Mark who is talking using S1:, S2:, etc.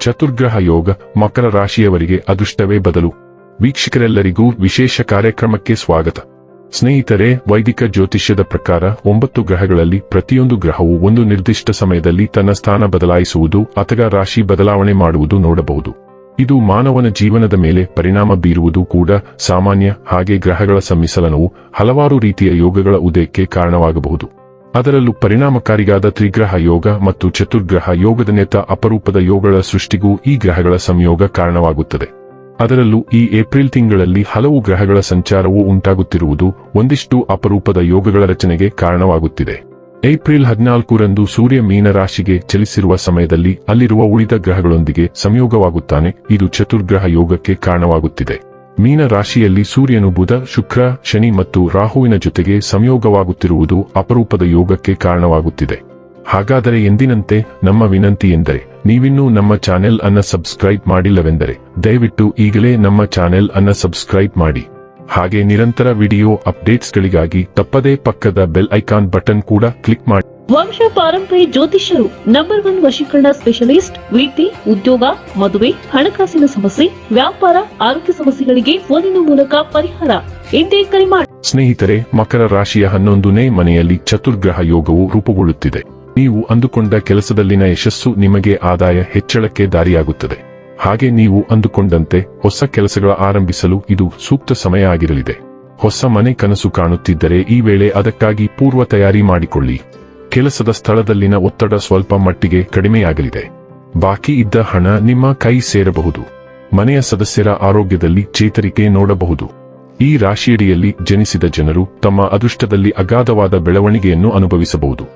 S1: ಚತುರ್ಗ್ರಹ ಯೋಗ ಮಕರ ರಾಶಿಯವರಿಗೆ ಅದೃಷ್ಟವೇ ಬದಲು. ವೀಕ್ಷಕರೆಲ್ಲರಿಗೂ ವಿಶೇಷ ಕಾರ್ಯಕ್ರಮಕ್ಕೆ ಸ್ವಾಗತ. ಸ್ನೇಹಿತರೆ, ವೈದಿಕ ಜ್ಯೋತಿಷ್ಯದ ಪ್ರಕಾರ ಒಂಬತ್ತು ಗ್ರಹಗಳಲ್ಲಿ ಪ್ರತಿಯೊಂದು ಗ್ರಹವು ಒಂದು ನಿರ್ದಿಷ್ಟ ಸಮಯದಲ್ಲಿ ತನ್ನ ಸ್ಥಾನ ಬದಲಾಯಿಸುವುದು, ಅಥವಾ ರಾಶಿ ಬದಲಾವಣೆ ಮಾಡುವುದು ನೋಡಬಹುದು. ಇದು ಮಾನವನ ಜೀವನದ ಮೇಲೆ ಪರಿಣಾಮ ಬೀರುವುದು ಕೂಡ ಸಾಮಾನ್ಯ, ಹಾಗೆ ಗ್ರಹಗಳ ಸಮ್ಮಿಸಲನವು ಹಲವಾರು ರೀತಿಯ ಯೋಗಗಳ ಉದಯಕ್ಕೆ ಕಾರಣವಾಗಬಹುದು. ಅದರಲ್ಲೂ ಪರಿಣಾಮಕಾರಿಯಾದ ತ್ರಿಗ್ರಹ ಯೋಗ ಮತ್ತು ಚತುರ್ಗ್ರಹ ಯೋಗದ ನೇತ ಅಪರೂಪದ ಯೋಗಗಳ ಸೃಷ್ಟಿಗೂ ಈ ಗ್ರಹಗಳ ಸಂಯೋಗ ಕಾರಣವಾಗುತ್ತದೆ. ಅದರಲ್ಲೂ ಈ ಏಪ್ರಿಲ್ ತಿಂಗಳಲ್ಲಿ ಹಲವು ಗ್ರಹಗಳ ಸಂಚಾರವು ಉಂಟಾಗುತ್ತಿರುವುದು ಒಂದಿಷ್ಟು ಅಪರೂಪದ ಯೋಗಗಳ ರಚನೆಗೆ ಕಾರಣವಾಗುತ್ತಿದೆ. ಏಪ್ರಿಲ್ ಹದಿನಾಲ್ಕರಂದು ಸೂರ್ಯ ಮೀನ ರಾಶಿಗೆ ಚಲಿಸಿರುವ ಸಮಯದಲ್ಲಿ ಅಲ್ಲಿರುವ ಉಳಿದ ಗ್ರಹಗಳೊಂದಿಗೆ ಸಂಯೋಗವಾಗುತ್ತಾನೆ. ಇದು ಚತುರ್ಗ್ರಹ ಯೋಗಕ್ಕೆ ಕಾರಣವಾಗುತ್ತಿದೆ. ಮೀನ ರಾಶಿಯಲ್ಲಿ ಸೂರ್ಯನು ಬುಧ, ಶುಕ್ರ, ಶನಿ ಮತ್ತು ರಾಹುವಿನ ಜೊತೆಗೆ ಸಂಯೋಗವಾಗುತ್ತಿರುವುದು ಅಪರೂಪದ ಯೋಗಕ್ಕೆ ಕಾರಣವಾಗುತ್ತಿದೆ. ಹಾಗಾದರೆ ಎಂದಿನಂತೆ ನಮ್ಮ ವಿನಂತಿ ಎಂದರೆ, ನೀವಿನ್ನೂ ನಮ್ಮ ಚಾನೆಲ್ ಅನ್ನ ಸಬ್ಸ್ಕ್ರೈಬ್ ಮಾಡಿಲ್ಲವೆಂದರೆ, ದಯವಿಟ್ಟು ಈಗಲೇ ನಮ್ಮ ಚಾನೆಲ್ ಅನ್ನ ಸಬ್ಸ್ಕ್ರೈಬ್ ಮಾಡಿ. ಹಾಗೆ ನಿರಂತರ ವಿಡಿಯೋ ಅಪ್ಡೇಟ್ಸ್ ಗಳಿಗಾಗಿ ತಪ್ಪದೇ ಪಕ್ಕದ ಬೆಲ್ ಐಕಾನ್ ಬಟನ್ ಕೂಡ ಕ್ಲಿಕ್ ಮಾಡಿ
S2: ವಂಶ ಪಾರಂಪರಿ ಜ್ಯೋತಿಷ್ಯರು ನಂಬರ್ ಒನ್ ವಶೀಕರಣ ಸ್ಪೆಷಲಿಸ್ಟ್ ವಿದ್ಯೆ ಉದ್ಯೋಗ ಮದುವೆ ಹಣಕಾಸಿನ ಸಮಸ್ಯೆ ವ್ಯಾಪಾರ ಆರೋಗ್ಯ ಸಮಸ್ಯೆಗಳಿಗೆ ಫೋನಿನ ಮೂಲಕ ಪರಿಹಾರ. ಎಂದೇ ಕರೆ ಮಾಡಿ
S1: ಸ್ನೇಹಿತರೆ ಮಕರ ರಾಶಿಯ ಹನ್ನೊಂದನೇ ಮನೆಯಲ್ಲಿ ಚತುರ್ಗ್ರಹ ಯೋಗವು ರೂಪುಗೊಳ್ಳುತ್ತಿದೆ. ನೀವು ಅಂದುಕೊಂಡ ಕೆಲಸದಲ್ಲಿನ ಯಶಸ್ಸು ನಿಮಗೆ ಆದಾಯ ಹೆಚ್ಚಳಕ್ಕೆ ದಾರಿಯಾಗುತ್ತದೆ. ಹಾಗೆ ನೀವು ಅಂದುಕೊಂಡಂತೆ ಹೊಸ ಕೆಲಸಗಳ ಆರಂಭಿಸಲು ಇದು ಸೂಕ್ತ ಸಮಯ ಆಗಿರಲಿದೆ. ಹೊಸ ಮನೆ ಕನಸು ಕಾಣುತ್ತಿದ್ದರೆ ಈ ವೇಳೆ ಅದಕ್ಕಾಗಿ ಪೂರ್ವ ತಯಾರಿ ಮಾಡಿಕೊಳ್ಳಿ. ಕೆಲಸದ ಸ್ಥಳದಲ್ಲಿನ ಒತ್ತಡ ಸ್ವಲ್ಪ ಮಟ್ಟಿಗೆ ಕಡಿಮೆಯಾಗಲಿದೆ. ಬಾಕಿ ಇದ್ದ ಹಣ ನಿಮ್ಮ ಕೈ ಸೇರಬಹುದು. ಮನೆಯ ಸದಸ್ಯರ ಆರೋಗ್ಯದಲ್ಲಿ ಚೇತರಿಕೆ ನೋಡಬಹುದು. ಈ ರಾಶಿಯಡಿಯಲ್ಲಿ ಜನಿಸಿದ ಜನರು ತಮ್ಮ ಅದೃಷ್ಟದಲ್ಲಿ ಅಗಾಧವಾದ ಬೆಳವಣಿಗೆಯನ್ನು ಅನುಭವಿಸಬಹುದು.